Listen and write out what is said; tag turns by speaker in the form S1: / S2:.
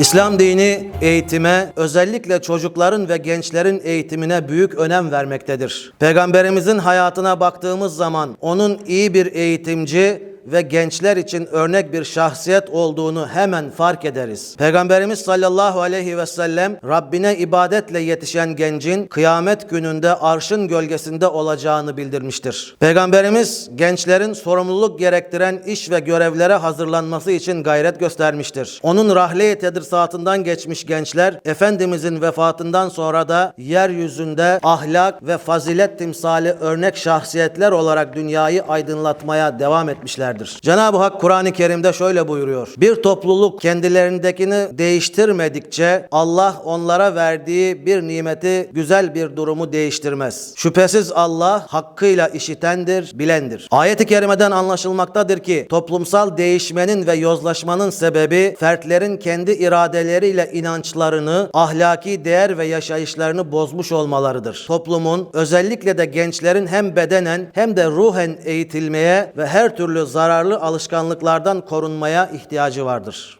S1: İslam dini eğitime, özellikle çocukların ve gençlerin eğitimine büyük önem vermektedir. Peygamberimizin hayatına baktığımız zaman onun iyi bir eğitimci ve gençler için örnek bir şahsiyet olduğunu hemen fark ederiz. Peygamberimiz sallallahu aleyhi ve sellem Rabbine ibadetle yetişen gencin kıyamet gününde arşın gölgesinde olacağını bildirmiştir. Peygamberimiz gençlerin sorumluluk gerektiren iş ve görevlere hazırlanması için gayret göstermiştir. Onun rahle-i tedrisatından geçmiş gençler Efendimizin vefatından sonra da yeryüzünde ahlak ve fazilet timsali örnek şahsiyetler olarak dünyayı aydınlatmaya devam etmişlerdir. Cenab-ı Hak Kur'an-ı Kerim'de şöyle buyuruyor. Bir topluluk kendilerindekini değiştirmedikçe Allah onlara verdiği bir nimeti güzel bir durumu değiştirmez. Şüphesiz Allah hakkıyla işitendir, bilendir. Ayet-i kerimeden anlaşılmaktadır ki toplumsal değişmenin ve yozlaşmanın sebebi fertlerin kendi iradeleriyle inançlarını, ahlaki değer ve yaşayışlarını bozmuş olmalarıdır. Toplumun özellikle de gençlerin hem bedenen hem de ruhen eğitilmeye ve her türlü zararlı alışkanlıklardan korunmaya ihtiyacı vardır.